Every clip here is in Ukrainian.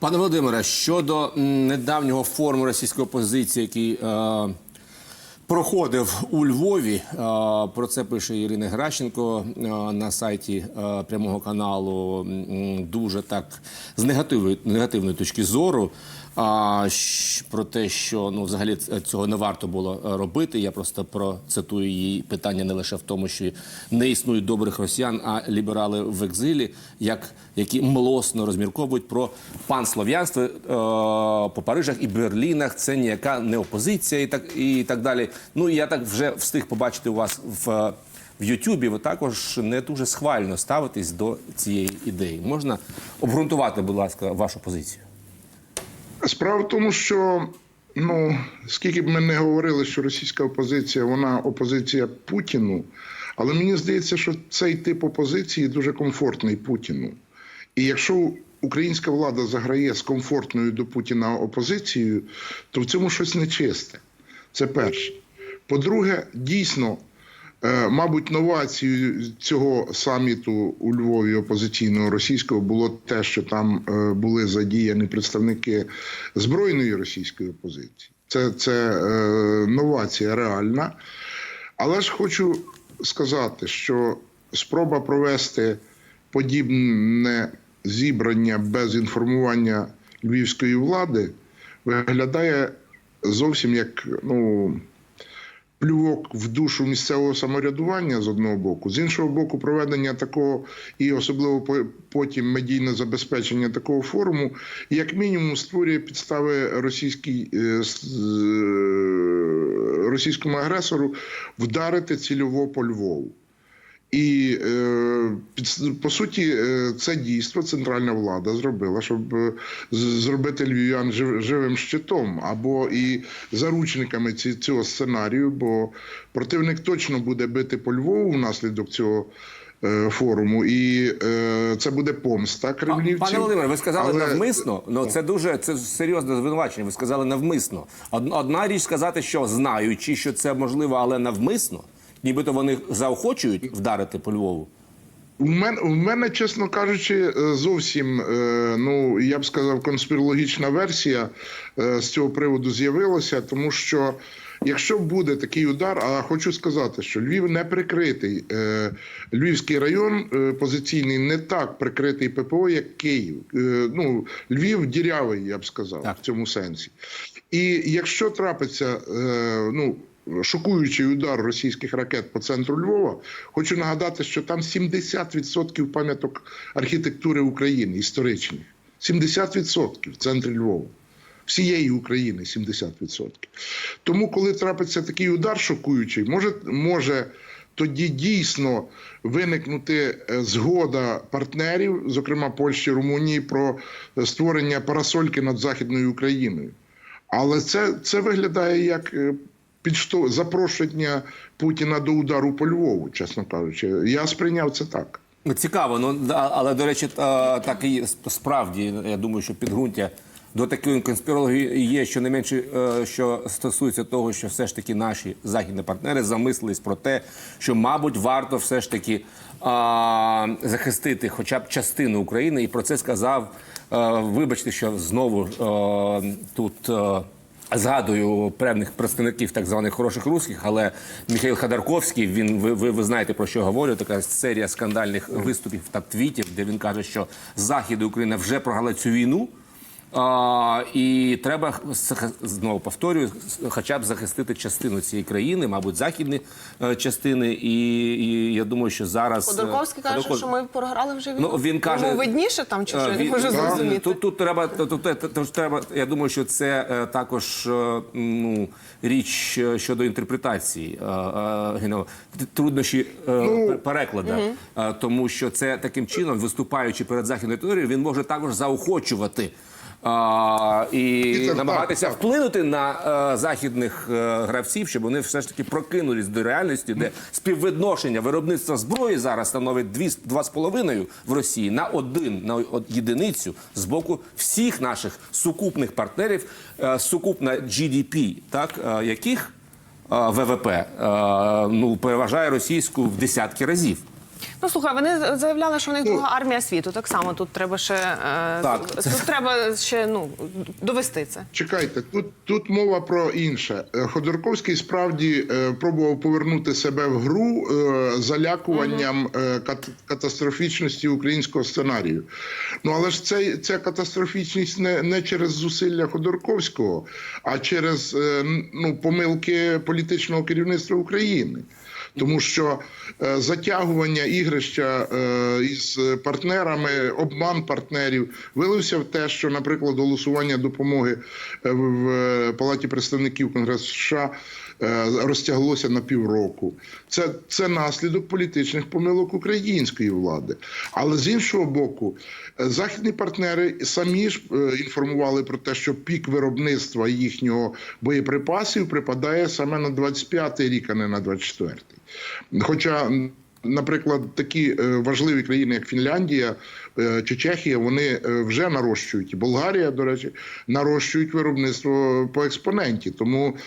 Пане Володимире, щодо недавнього форуму російської опозиції, який е, проходив у Львові, е, про це пише Ірина Гращенко е, на сайті е, прямого каналу. Дуже так з негативної, негативної точки зору. А про те, що ну взагалі цього не варто було е, робити. Я просто процитую її питання не лише в тому, що не існують добрих росіян, а ліберали в екзилі, як які млосно розмірковують про панслов'янство е, по Парижах і Берлінах. Це ніяка не опозиція, і так і так далі. Ну я так вже встиг побачити у вас в. В Ютубі ви також не дуже схвально ставитесь до цієї ідеї. Можна обґрунтувати, будь ласка, вашу позицію? Справа в тому, що ну скільки б ми не говорили, що російська опозиція вона опозиція Путіну, але мені здається, що цей тип опозиції дуже комфортний Путіну. І якщо українська влада заграє з комфортною до Путіна опозицією, то в цьому щось нечисте. Це перше. По-друге, дійсно. Е, Мабуть, новацією цього саміту у Львові опозиційного російського було те, що там е, були задіяні представники збройної російської опозиції. Це, це е, новація реальна. Але ж хочу сказати, що спроба провести подібне зібрання без інформування львівської влади виглядає зовсім як ну, плювок в душу місцевого самоврядування з одного боку, з іншого боку, проведення такого і особливо по- потім медійне забезпечення такого форуму, як мінімум створює підстави російській е, е, російському агресору вдарити цільово по Львову. І е, по суті, е, це дійство центральна влада зробила, щоб е, зробити львів'ян жив- живим щитом або і заручниками цього сценарію, бо противник точно буде бити по Львову внаслідок цього. Форуму, і е, це буде помста кремлівців. Пане Володимире, ви сказали але- навмисно. Ну це дуже це серйозне звинувачення. Ви сказали навмисно. Од- Одна річ сказати, що знаючи, що це можливо, але навмисно, нібито вони заохочують вдарити по Львову. У мене, у мене, чесно кажучи, е, зовсім е, ну я б сказав, конспірологічна версія е, з цього приводу з'явилася, тому що якщо буде такий удар, а хочу сказати, що Львів не прикритий. Львівський район позиційний не так прикритий ППО, як Київ. Ну Львів дірявий, я б сказав, Так. в цьому сенсі. І якщо трапиться, ну. Шокуючий удар російських ракет по центру Львова, хочу нагадати, що там 70% пам'яток архітектури України історичних. 70% в центрі Львова. Всієї України 70%. Тому, коли трапиться такий удар шокуючий, може, може тоді дійсно виникнути е, згода партнерів, зокрема Польщі, Румунії, про е, створення парасольки над Західною Україною. Але це, це виглядає як е, підшто... запрошення Путіна до удару по Львову, чесно кажучи. Я сприйняв це так. Ну, Цікаво, ну але до речі, так і справді. Я думаю, що підґрунтя до такої конспірології є щонайменше, е, що стосується того, що все ж таки наші західні партнери замислились про те, що, мабуть, варто все ж таки а, захистити хоча б частину України, і про це сказав. е, Вибачте, що знову е, тут. е, Згадую певних представників так званих хороших русських, але Михайло Ходорковський, він ви, ви, ви знаєте про що говорю. Така серія скандальних виступів та твітів, де він каже, що Захід і Україна вже програли цю війну. А, і треба знову повторюю, хоча б захистити частину цієї країни, мабуть, західні е, частини. І, і я думаю, що зараз е, Ходорковський каже, Ходорков- що ми програли вже війну. Ну, він каже- Йому видніше там чи що? Е, Я не він- можу він- зрозуміти. Тут, тут треба, тут, тут, треба. Я думаю, що це е, також е, ну, річ щодо інтерпретації. Е, е, труднощі е, пер- переклада, Е, тому що це таким чином, виступаючи перед західною територією, він може також заохочувати. А, і Віктор, намагатися так, так. вплинути на е, західних е, гравців, щоб вони все ж таки прокинулись до реальності, де співвідношення виробництва зброї зараз становить дві з- два з половиною в Росії на один на єдиницю з боку всіх наших сукупних партнерів, е, сукупна GDP, так е, яких е, ВВП е, ну переважає російську в десятки разів. Ну слухай, вони заявляли, що у них Ну. друга армія світу. Так само тут треба ще е, Так. тут треба ще ну довести це. Чекайте, тут, тут мова про інше. Е, Ходорковський справді е, пробував повернути себе в гру е, залякуванням е, кат- катастрофічності українського сценарію. Ну але ж цей, ця катастрофічність не, не через зусилля Ходорковського, а через е, ну, помилки політичного керівництва України. Тому що е, затягування ігрища е, із партнерами, обман партнерів вилився в те, що, наприклад, голосування допомоги е, в, Палаті представників Конгресу США розтяглося на півроку. Це, це наслідок політичних помилок української влади. Але з іншого боку, е, західні партнери самі ж е, інформували про те, що пік виробництва їхнього боєприпасів припадає саме на 25-й рік, а не на 24-й. Хоча, наприклад, такі е, важливі країни, як Фінляндія е, чи Чехія, вони е, вже нарощують. Болгарія, до речі, нарощують виробництво по експоненті. Тому е,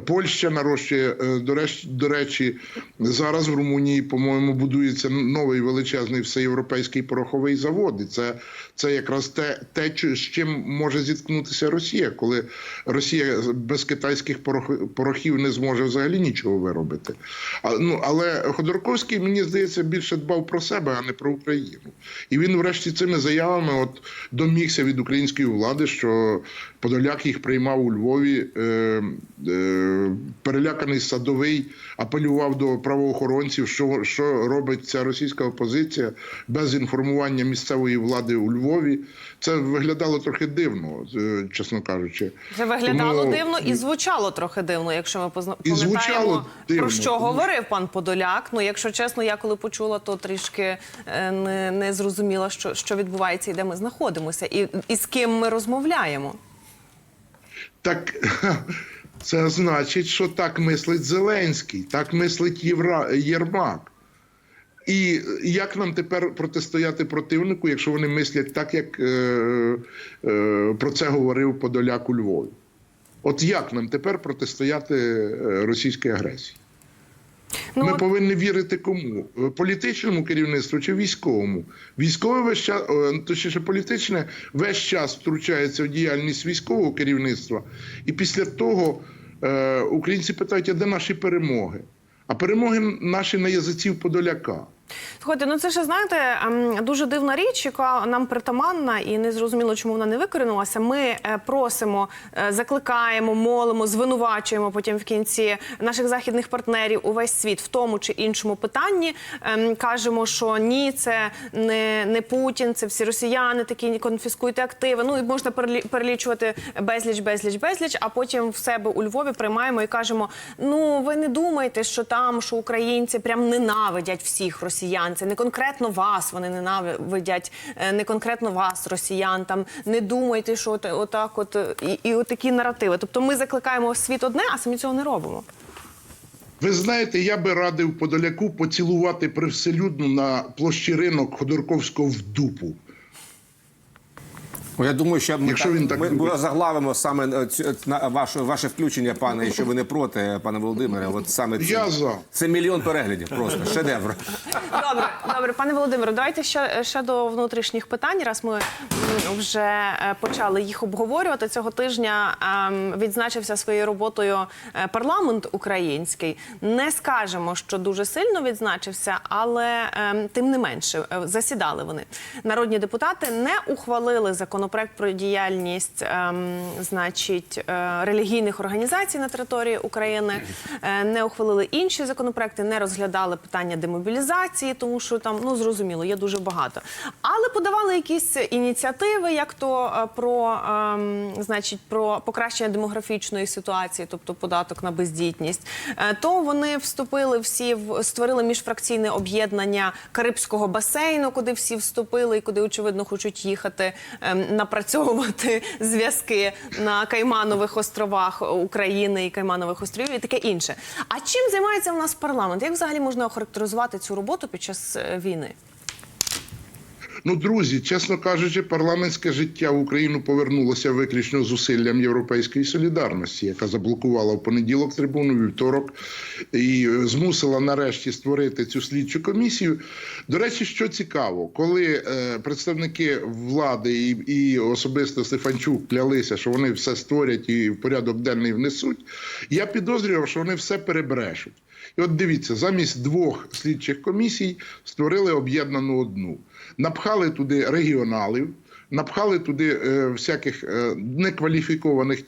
Польща нарощує, е, до речі, до речі, зараз в Румунії, по-моєму, будується новий величезний всеєвропейський пороховий завод. І це, це якраз те, те, з чим може зіткнутися Росія, коли Росія без китайських порох- порохів не зможе взагалі нічого виробити. А, ну, але Ходорковський, мені здається, більше дбав про себе, а не про Україну. І він, врешті, цими заявами от домігся від української влади, що Подоляк їх приймав у Львові. Е, е, переляканий садовий апелював до правоохоронців, що, що робить ця російська опозиція без інформування місцевої влади у Львові. Це виглядало трохи дивно, е, чесно кажучи. Це виглядало Тому- дивно і звучало трохи дивно, якщо ми позна... І пам'ятаємо, дивно, про що говорив пан Подоляк. Ну, якщо чесно, я коли почула, то трішки е, не, не зрозуміла, що, що відбувається і де ми знаходимося, і, і з ким ми розмовляємо. Так це значить, що так мислить Зеленський, так мислить Євра... Єрмак. І як нам тепер протистояти противнику, якщо вони мислять так, як е, е, про це говорив Подоляк у Львові? От як нам тепер протистояти е, російській агресії? Ну, Ми от- повинні вірити кому? Е, Політичному керівництву чи військовому? Військове весь час, е, точніше, політичне весь час втручається в діяльність військового керівництва, і після того українці питають, а де наші перемоги? А перемоги наші на язиців Подоляка. Слухайте, ну це ще знаєте ем, дуже дивна річ, яка нам притаманна, і не зрозуміло, чому вона не викорінилася. Ми е, просимо, е, закликаємо, молимо, звинувачуємо потім в кінці наших західних партнерів увесь світ в тому чи іншому питанні. Ем, Кажемо, що ні, це не, не Путін, це всі росіяни, такі конфіскуйте активи. Ну і можна перелі- перелічувати безліч, безліч, безліч. А потім в себе у Львові приймаємо і кажемо: ну ви не думайте, що там, що українці прям ненавидять всіх росіян. Це не конкретно вас вони ненавидять, е, не конкретно вас, росіян. Там не думайте, що от, отак, от е, і, і отакі наративи. Тобто ми закликаємо світ одне, а самі цього не робимо. Ви знаєте, я би радив Подоляку поцілувати привселюдно на площі ринок Ходорковського в дупу. Ну, Я думаю, що ми, Якщо він так ми заглавимо саме е, цю- на ваше, ваше включення, пане, що ви не проти, пане Володимире. От саме це, Я за. це мільйон переглядів, просто шедевр. Добре, добре, пане Володимире, давайте ще, ще до внутрішніх питань. Раз ми вже е, почали їх обговорювати цього тижня. ем, Відзначився своєю роботою е, парламент український. Не скажемо, що дуже сильно відзначився, але ем, тим не менше е, засідали вони. Народні депутати не ухвалили законопроект про діяльність, ем, значить, е, релігійних організацій на території України, е, не ухвалили інші законопроекти, не розглядали питання демобілізації, тому що там ну зрозуміло, є дуже багато. Але подавали якісь ініціативи, як то е, про ем, значить про покращення демографічної ситуації, тобто податок на бездітність. Е, То вони вступили всі в створили міжфракційне об'єднання Карибського басейну, куди всі вступили і куди очевидно хочуть їхати ем, напрацьовувати зв'язки на Кайманових островах України і Кайманових островів і таке інше. А чим займається у нас парламент? Як взагалі можна охарактеризувати цю роботу під час е, війни? Ну, друзі, чесно кажучи, парламентське життя в Україну повернулося виключно зусиллям Європейської солідарності, яка заблокувала в понеділок трибуну, вівторок і змусила нарешті створити цю слідчу комісію. До речі, що цікаво, коли е, представники влади і, і особисто Стефанчук клялися, що вони все створять і в порядок денний внесуть, я підозрював, що вони все перебрешуть. І от дивіться, замість двох слідчих комісій створили об'єднану одну. Напхали туди регіоналів, напхали туди е, всяких е, некваліфікованих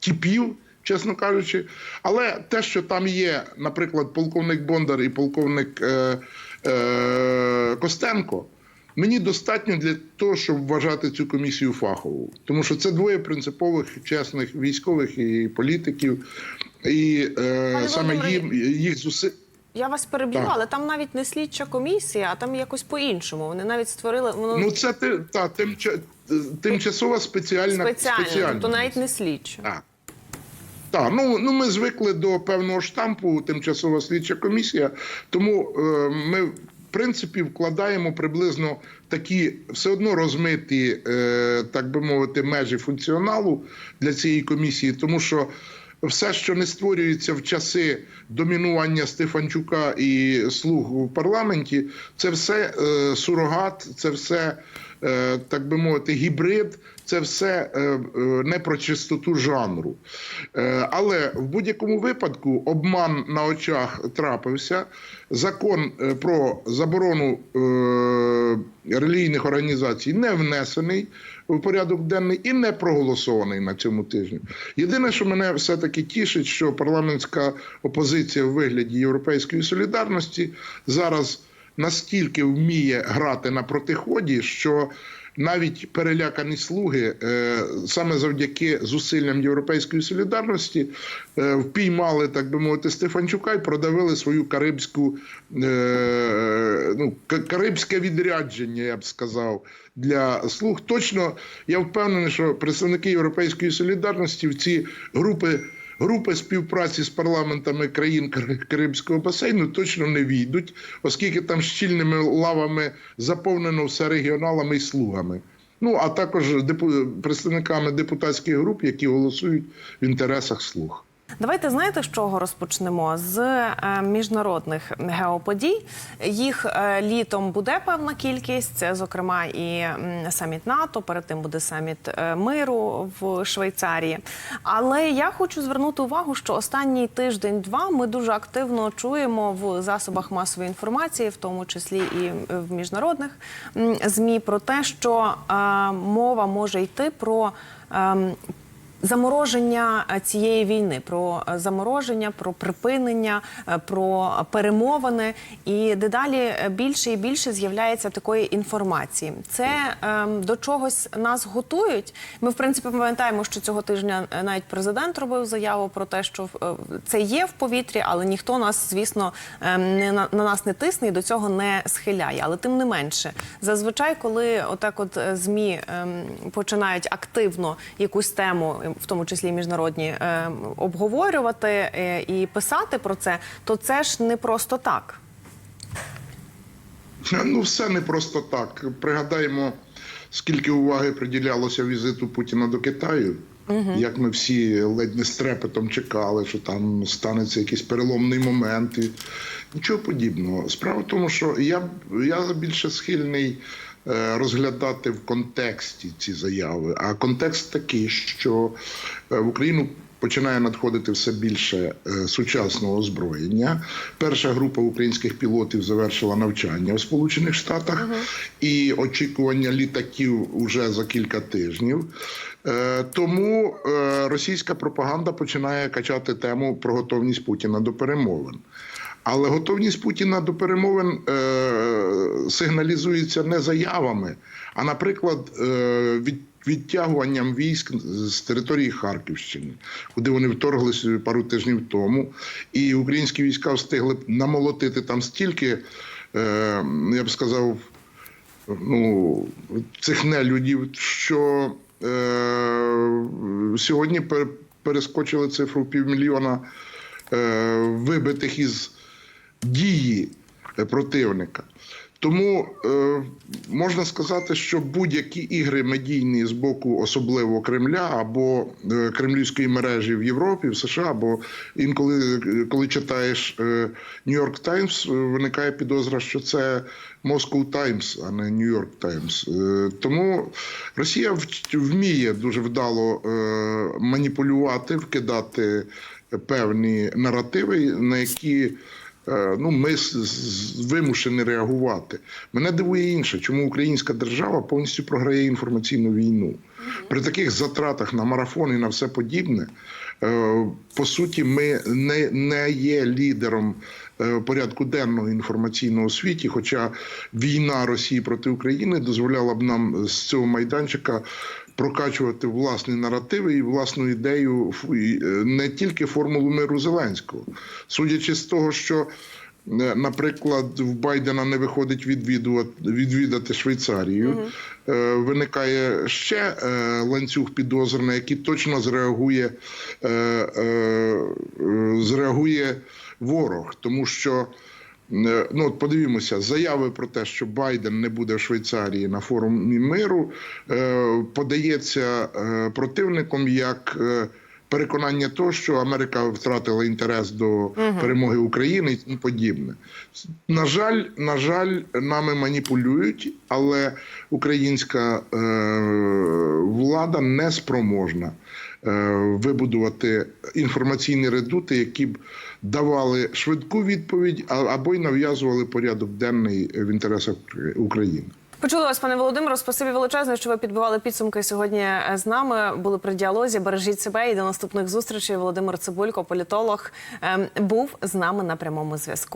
типів, чесно кажучи. Але те, що там є, наприклад, полковник Бондар і полковник е, е, Костенко. Мені достатньо для того, щоб вважати цю комісію фаховою, тому що це двоє принципових чесних військових і політиків, і е, саме їм їх зусиль. Я вас переб'ю, але там навіть не слідча комісія, а там якось по-іншому. Вони навіть створили воно Ну це та тимча, тимчасова спеціальна спеціально, тобто навіть не слідча. Так. Так, ну, ну ми звикли до певного штампу тимчасова слідча комісія, тому е, ми, принципі, вкладаємо приблизно такі все одно розмиті, е, так би мовити, межі функціоналу для цієї комісії, тому що. Все, що не створюється в часи домінування Стефанчука і слуг у парламенті, це все е, сурогат, це все, е, так би мовити, гібрид, це все е, е, не про чистоту жанру. Е, але в будь-якому випадку обман на очах трапився. Закон про заборону релігійних організацій не внесений в порядок денний і не проголосований на цьому тижні. Єдине, що мене все-таки тішить, що парламентська опозиція в вигляді Європейської солідарності зараз настільки вміє грати на протиході, що навіть перелякані слуги е, саме завдяки зусиллям Європейської солідарності е, впіймали, так би мовити, Стефанчука і продавили свою карибську е, ну, карибське відрядження, я б сказав, для слуг. Точно я впевнений, що представники Європейської солідарності в ці групи. Групи співпраці з парламентами країн Кримського басейну точно не війдуть, оскільки там щільними лавами заповнено все регіоналами і слугами. Ну а також депу- представниками депутатських груп, які голосують в інтересах слуг. Давайте знаєте, з чого розпочнемо? З е, міжнародних геоподій. Їх е, літом буде певна кількість, це, зокрема, і саміт НАТО. Перед тим буде саміт е, миру в Швейцарії. Але я хочу звернути увагу, що останній тиждень-два ми дуже активно чуємо в засобах масової інформації, в тому числі і в міжнародних змі, про те, що мова може йти про. Замороження е, цієї війни, про е, замороження, про припинення, е, про перемовини, і дедалі більше і більше з'являється такої інформації. Це ем, до чогось нас готують. Ми, в принципі, пам'ятаємо, що цього тижня навіть президент робив заяву про те, що це є в повітрі, але ніхто нас, звісно, ем, не на, на нас не тисне і до цього не схиляє. Але тим не менше, зазвичай, коли отак, от змі ем, починають активно якусь тему, в тому числі міжнародні, ем, обговорювати е, і писати про це, то це ж не просто так. Ну, все не просто так. Пригадаємо, скільки уваги приділялося візиту Путіна до Китаю. Як ми всі ледь не з трепетом чекали, що там станеться якийсь переломний момент. І нічого подібного. Справа в тому, що я, я більше схильний е, розглядати в контексті ці заяви. А контекст такий, що е, в Україну починає надходити все більше е, сучасного озброєння. Перша група українських пілотів завершила навчання у Сполучених Штатах і очікування літаків уже за кілька тижнів. Е, Тому е, російська пропаганда починає качати тему про готовність Путіна до перемовин. Але готовність Путіна до перемовин е, сигналізується не заявами, а, наприклад, е, від, відтягуванням військ з території Харківщини, куди вони вторглися пару тижнів тому, і українські війська встигли намолотити там стільки, е, я б сказав, ну, цих нелюдів, що е, сьогодні пер- перескочили цифру півмільйона е, вибитих із дії е, противника. Тому е, можна сказати, що будь-які ігри медійні з боку особливо Кремля або е, кремлівської мережі в Європі, в США, або інколи, е, коли читаєш Нью-Йорк Таймс, виникає підозра, що це Moscow Times, а не Нью-Йорк Таймс. Е, Тому Росія вміє дуже вдало е, маніпулювати, вкидати певні наративи, на які е, ну, ми вимушені реагувати. Мене дивує інше, чому українська держава повністю програє інформаційну війну. При таких затратах на марафон і на все подібне, е, по суті, ми не, не є лідером е, порядку денного інформаційного світі. Хоча війна Росії проти України дозволяла б нам з цього майданчика прокачувати власні наративи і власну ідею е, не тільки формулу миру Зеленського, судячи з того, що. е, Наприклад, в Байдена не виходить відвідувати, відвідати Швейцарію. Е, виникає ще е, ланцюг підозр, на який точно зреагує, е, е, е, зреагує ворог, тому що. Е, Ну, от подивімося, заяви про те, що Байден не буде в Швейцарії на форумі миру, е, подається е, противником як переконання того, що Америка втратила інтерес до перемоги України і тому подібне. На жаль, на жаль, нами маніпулюють, але українська е, влада не спроможна е, вибудувати інформаційні редути, які б давали швидку відповідь або й нав'язували порядок денний в інтересах України. Почули вас, пане Володимиру, Спасибі величезне, що ви підбивали підсумки сьогодні е, з нами. Були при діалозі. Бережіть себе і до наступних зустрічей. Володимир Цибулько, політолог, ем, був з нами на прямому зв'язку.